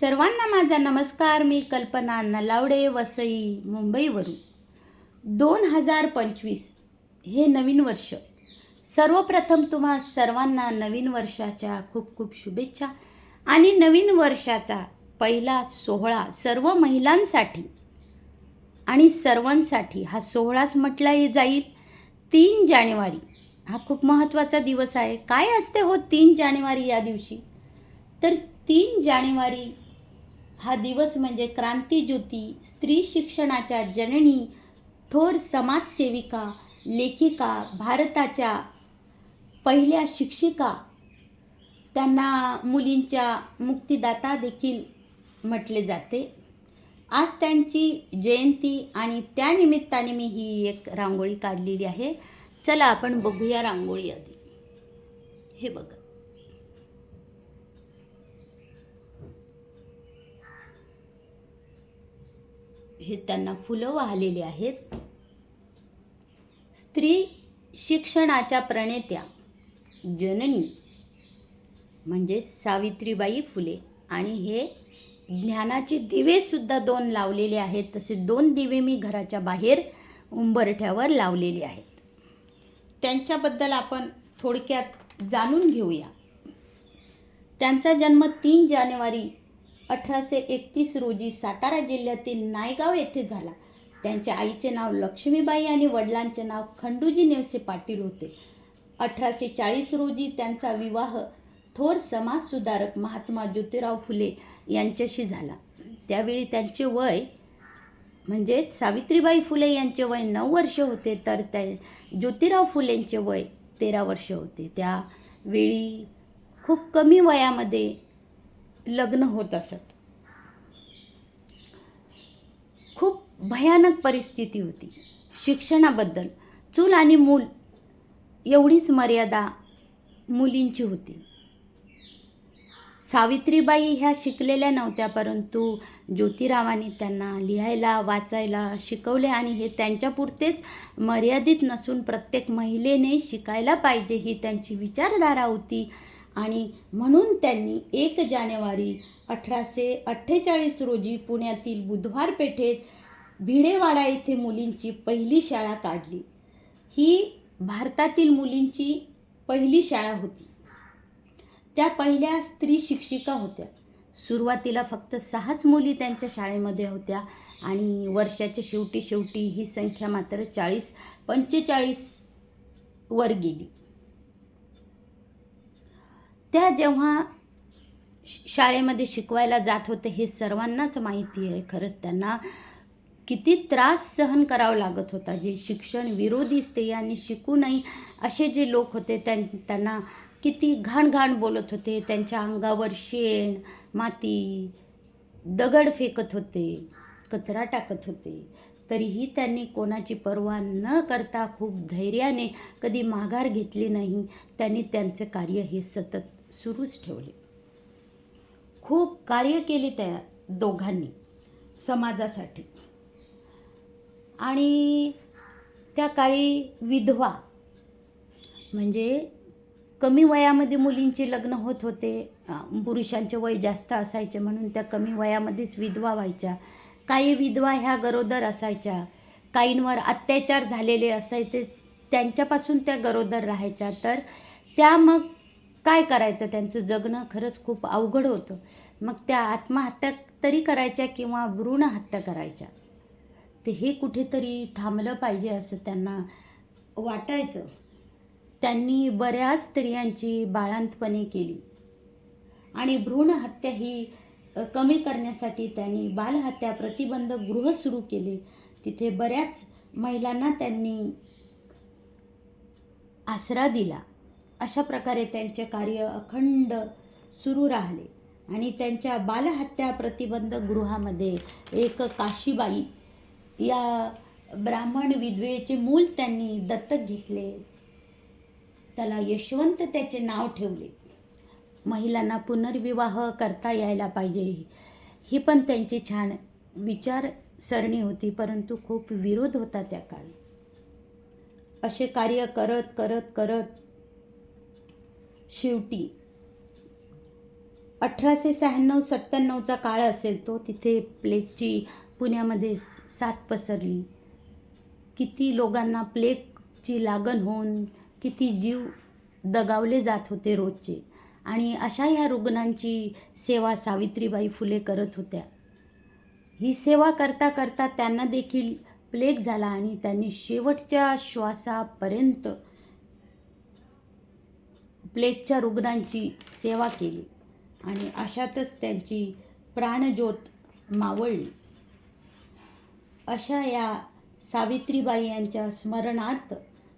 सर्वांना माझा नमस्कार. मी कल्पना नलावडे वसई मुंबईवरून. दोन हजार पंचवीस हे नवीन वर्ष. सर्वप्रथम तुम्हा सर्वांना नवीन वर्षाच्या खूप खूप शुभेच्छा आणि नवीन वर्षाचा पहिला सोहळा सर्व महिलांसाठी आणि सर्वांसाठी हा सोहळाच म्हटला जाईल. तीन जानेवारी हा खूप महत्त्वाचा दिवस आहे. काय असते हो तीन जानेवारी या दिवशी? तर तीन जानेवारी हा दिवस म्हणजे क्रांतीज्योती स्त्री शिक्षणाच्या जननी थोर समाजसेविका लेखिका भारताच्या पहिल्या शिक्षिका. त्यांना मुलींच्या मुक्तिदाता देखील म्हटले जाते. आज त्यांची जयंती आणि त्यानिमित्ताने मी ही एक रांगोळी काढलेली आहे. चला आपण बघूया रांगोळी आधी. हे बघा. हे त्यांना फुलं वाहलेली आहेत. स्त्री शिक्षणाच्या प्रणेत्या जननी म्हणजेच सावित्रीबाई फुले. आणि हे ज्ञानाचे दिवेसुद्धा दोन लावलेले आहेत. तसे दोन दिवे मी घराच्या बाहेर उंबरठ्यावर लावलेले आहेत. त्यांच्याबद्दल आपण थोडक्यात जाणून घेऊया. त्यांचा जन्म तीन जानेवारी अठराशे एकतीस रोजी सातारा जिल्ह्यातील नायगाव येथे झाला. त्यांच्या आईचे नाव लक्ष्मीबाई आणि वडिलांचे नाव खंडूजी नेवसे पाटील होते. अठराशे चाळीस रोजी त्यांचा विवाह थोर समाजसुधारक महात्मा ज्योतिराव फुले यांच्याशी झाला. त्यावेळी त्यांचे वय म्हणजेच सावित्रीबाई फुले यांचे वय नऊ वर्ष होते तर त्या ज्योतिराव फुलेंचे वय तेरा वर्ष होते. त्यावेळी खूप कमी वयामध्ये लग्न होत असत. खूप भयानक परिस्थिती होती. शिक्षणाबद्दल चूल आणि मूल एवढीच मर्यादा मुलींची होती. सावित्रीबाई ह्या शिकलेल्या नव्हत्या परंतु ज्योतिरावांनी त्यांना लिहायला वाचायला शिकवले आणि हे त्यांच्यापुरतेच मर्यादित नसून प्रत्येक महिलेने शिकायला पाहिजे ही त्यांची विचारधारा होती. आणि म्हणून त्यांनी एक जानेवारी अठराशे अठ्ठेचाळीस रोजी पुण्यातील बुधवार पेठेत भिडेवाडा येथे मुलींची पहिली शाळा काढली. ही भारतातील मुलींची पहिली शाळा होती. त्या पहिल्या स्त्री शिक्षिका होत्या. सुरुवातीला फक्त सहाच मुली त्यांच्या शाळेमध्ये होत्या आणि वर्षाच्या शेवटी शेवटी ही संख्या मात्र चाळीस पंचेचाळीस वर गेली. त्या जेव्हा श- शाळेमध्ये शिकवायला जात होते हे सर्वांनाच माहिती आहे. खरंच त्यांना किती त्रास सहन करावा लागत होता. जे शिक्षण विरोधी स्त्रियांनी शिकू नाही असे जे लोक होते त्यां त्यांना किती घाण घाण बोलत होते. त्यांच्या अंगावर शेण माती दगड फेकत होते कचरा टाकत होते. तरीही त्यांनी कोणाची पर्वा न करता खूप धैर्याने कधी माघार घेतली नाही. त्यांनी त्यांचे कार्य हे सतत सुरूच ठेवले. खूप कार्य केली त्या दोघांनी समाजासाठी. आणि त्या काळी विधवा म्हणजे कमी वयामध्ये मुलींचे लग्न होत होते पुरुषांचे वय जास्त असायचे म्हणून त्या कमी वयामध्येच विधवा व्हायच्या. काही विधवा ह्या गरोदर असायच्या काहींवर अत्याचार झालेले असायचे त्यांच्यापासून त्या गरोदर राहायच्या. तर त्या मग काय करायचं? त्यांचं जगणं खरंच खूप अवघड होतं. मग त्या आत्महत्या तरी करायच्या किंवा भ्रूण हत्या करायच्या? ते हे कुठेतरी थांबलं पाहिजे असं त्यांना वाटायचं. त्यांनी बऱ्याच स्त्रियांची बाळांतपणे केली. आणि भ्रूण हत्या ही कमी करण्यासाठी त्यांनी बालहत्या प्रतिबंध गृह सुरू केले. तिथे बऱ्याच महिलांना त्यांनी आसरा दिला. अशा प्रकारे त्यांचे कार्य अखंड सुरू राहिले. आणि त्यांच्या बालहत्या प्रतिबंध गृहामध्ये एक काशीबाई या ब्राह्मण विधवेचे मूल त्यांनी दत्तक घेतले. त्याला यशवंत त्याचे नाव ठेवले. महिलांना पुनर्विवाह करता यायला पाहिजे. ही पण त्यांची छान विचारसरणी होती परंतु खूप विरोध होता त्या काळी. असे कार्य करत करत करत शेवटी अठराशे शहाण्णव सत्त्याण्णवचा काळ असेल तो तिथे प्लेगची पुण्यामध्ये साथ पसरली. किती लोकांना प्लेगची लागण होऊन किती जीव दगावले जात होते रोजचे. आणि अशा ह्या रुग्णांची सेवा सावित्रीबाई फुले करत होत्या. ही सेवा करता करता त्यांना देखील प्लेग झाला आणि त्यांनी शेवटच्या श्वासापर्यंत प्लेगच्या रुग्णांची सेवा केली आणि अशातच त्यांची प्राणज्योत मावळली. अशा या सावित्रीबाई यांच्या स्मरणार्थ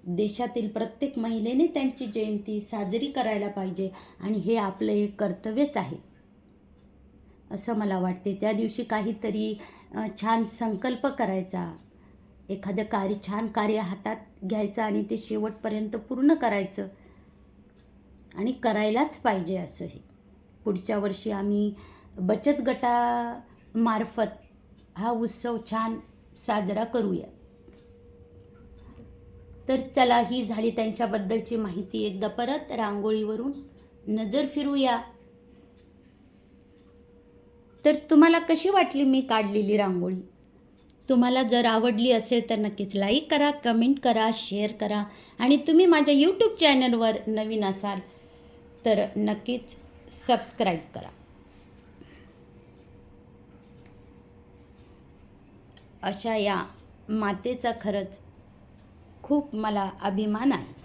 देशातील प्रत्येक महिलेने त्यांची जयंती साजरी करायला पाहिजे आणि हे आपलं एक कर्तव्यच आहे. असं मला वाटते. त्या दिवशी काहीतरी छान संकल्प करायचा एखादं कार्य छान कार्य हातात घ्यायचं आणि ते शेवटपर्यंत पूर्ण करायचं आणि करायलाच पाहिजे असं हे. पुढच्या वर्षी आम्ही बचत गटामार्फत हा उत्सव छान साजरा करूया. तर चला ही झाली त्यांच्याबद्दलची माहिती एकदा परत. रांगोळीवरून नजर फिरूया. तर तुम्हाला कशी वाटली मी काढलेली रांगोळी? तुम्हाला जर आवडली असेल तर नक्कीच लाईक करा कमेंट करा शेअर करा. आणि तुम्ही माझ्या यूट्यूब चॅनलवर नवीन असाल तर नक्कीच सबस्क्राईब करा. अशा या मातेचा खरंच खूप मला अभिमान आहे.